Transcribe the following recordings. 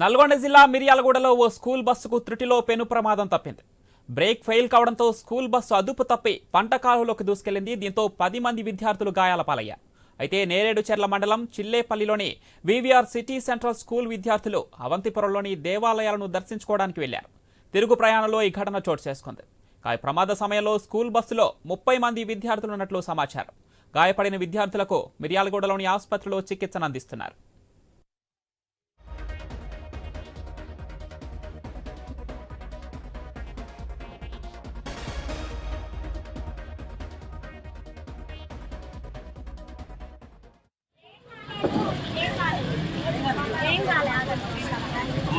నల్గొండ జిల్లా మిర్యాలగూడలో ఓ స్కూల్ బస్సుకు త్రుటిలో పెను ప్రమాదం తప్పింది. బ్రేక్ ఫెయిల్ కావడంతో స్కూల్ బస్సు అదుపు తప్పి పంట కాలువలోకి దూసుకెళ్ళింది. దీంతో పది మంది విద్యార్థులు గాయాల పాలయ్యారు అయితే నేరేడుచెర్ల మండలం చిల్లేపల్లిలోని వివిఆర్ సిటీ సెంట్రల్ స్కూల్ విద్యార్థులు అవంతిపురంలోని దేవాలయాలను దర్శించుకోవడానికి వెళ్ళారు తిరుగు ప్రయాణంలో ఈ ఘటన చోటు చేసుకుంది. ప్రమాద సమయంలో స్కూల్ బస్సులో ముప్పై మంది విద్యార్థులు ఉన్నట్లు సమాచారం. గాయపడిన విద్యార్థులకు మిర్యాలగూడలోని ఆసుపత్రిలో చికిత్సను అందిస్తున్నారు.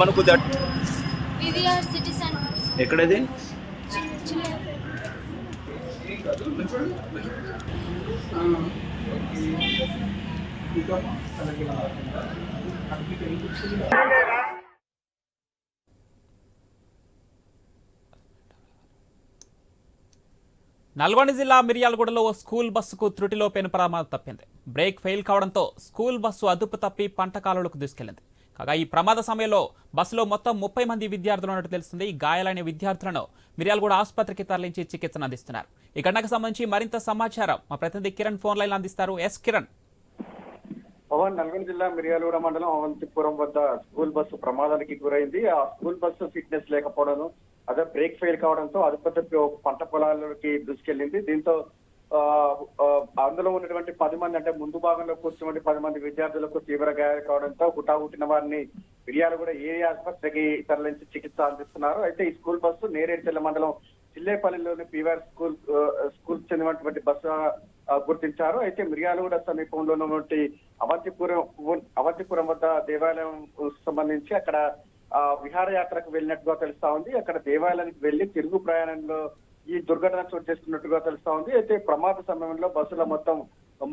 మనకు దట్ ఎక్కడది? నల్గొండ జిల్లా మిర్యాలగూడలో ఓ స్కూల్ బస్సుకు త్రుటిలో పెను ప్రమాదం తప్పింది. బ్రేక్ ఫెయిల్ కావడంతో స్కూల్ బస్సు అదుపు తప్పి పంట కాలువలకు దూసుకెళ్ళింది కాగా ఈ ప్రమాద సమయంలో బస్సులో మొత్తం ముప్పై మంది విద్యార్థులు ఉన్నట్టు తెలుస్తుంది. ఈ గాయాలైన విద్యార్థులను మిర్యాలగూడ ఆసుపత్రికి తరలించి చికిత్సను అందిస్తున్నారు. ఈ ఘటనకు సంబంధించి మరింత సమాచారం మా ప్రతినిధి కిరణ్ ఫోన్ లైన్ అందిస్తారు. ఎస్ కిరణ్. పవన్ నల్గొండ జిల్లా మిర్యాలగూడ మండలం అవంతిపురం వద్ద స్కూల్ బస్సు ప్రమాదానికి గురైంది. ఆ స్కూల్ బస్సు ఫిట్నెస్ లేకపోవడం అదే బ్రేక్ ఫెయిల్ కావడంతో అదుపు పంట పొలాలకి దూసుకెళ్ళింది దీంతో అందులో ఉన్నటువంటి పది మంది అంటే ముందు భాగంలో కూర్చున్నటువంటి పది మంది విద్యార్థులకు తీవ్ర గాయాలు కావడంతో హుటాహుటిన వారిని మిర్యాలగూడ ఏరియా ఆసుపత్రికి తరలించి చికిత్స అందిస్తున్నారు. అయితే ఈ స్కూల్ బస్సు నేరేడుచెల్ల మండలం చిల్లేపల్లిలోని పీవీఆర్ స్కూల్ స్కూల్ చెందినటువంటి బస్సు గుర్తించారు. అయితే మిర్యాలగూడ సమీపంలో ఉన్నటువంటి అవంతిపురం అవంతిపురం వద్ద దేవాలయం సంబంధించి అక్కడ విహారయాత్రకు వెళ్ళినట్టుగా తెలుస్తా ఉంది. అక్కడ దేవాలయానికి వెళ్ళి తిరుగు ప్రయాణంలో ఈ దుర్ఘటన చోటు చేసుకున్నట్టుగా తెలుస్తా ఉంది. అయితే ప్రమాద సమయంలో బస్సులో మొత్తం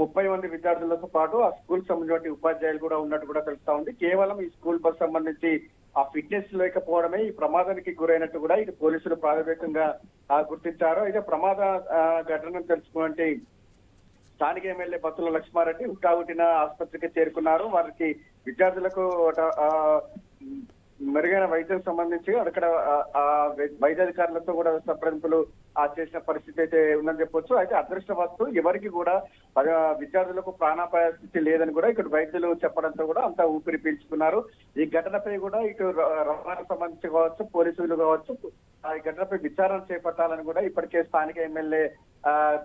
ముప్పై మంది విద్యార్థులతో పాటు ఆ స్కూల్ సంబంధించిన ఉపాధ్యాయులు కూడా ఉన్నట్టు కూడా తెలుస్తా ఉంది. కేవలం ఈ స్కూల్ బస్ సంబంధించి ఆ ఫిట్నెస్ లేకపోవడమే ఈ ప్రమాదానికి గురైనట్టు కూడా ఇది పోలీసులు ప్రాథమికంగా గుర్తించారు. అయితే ప్రమాద ఘటన తెలుసుకుంటే తెలుసుకున్నటువంటి స్థానిక ఎమ్మెల్యే బత్తుల లక్ష్మారెడ్డి హుటాహుటిన ఆసుపత్రికి చేరుకున్నారు. వారికి విద్యార్థులకు మెరుగైన వైద్యం సంబంధించి అక్కడ ఆ, వైద్యాధికారులతో కూడా సంప్రదింపులు ఆ చేసిన పరిస్థితి అయితే ఉందని చెప్పొచ్చు. అయితే అదృష్టవస్తు ఎవరికి కూడా విద్యార్థులకు ప్రాణాపాయ స్థితి లేదని కూడా ఇక్కడ వైద్యులు చెప్పడంతో కూడా అంతా ఊపిరి పీల్చుకున్నారు. ఈ ఘటనపై కూడా ఇటు రవాణా సంబంధించి కావచ్చు పోలీసులు కావచ్చు ఆ ఈ ఘటనపై విచారణ చేపట్టాలని కూడా ఇప్పటికే స్థానిక ఎమ్మెల్యే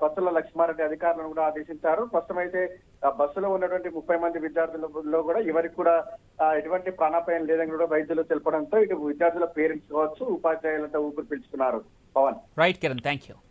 బస్సుల లక్ష్మారెడ్డి అధికారులను కూడా ఆదేశించారు. ప్రస్తుతం అయితే బస్సులో ఉన్నటువంటి ముప్పై మంది విద్యార్థులలో కూడా ఎవరికి కూడా ఎటువంటి ప్రాణాపాయం లేదని కూడా వైద్యులు తెలపడంతో ఇటు విద్యార్థుల పేరెంట్స్ కావచ్చు ఉపాధ్యాయులంతా ఊపిరి పిలుచుకున్నారు. Pavan. Right Kiran thank you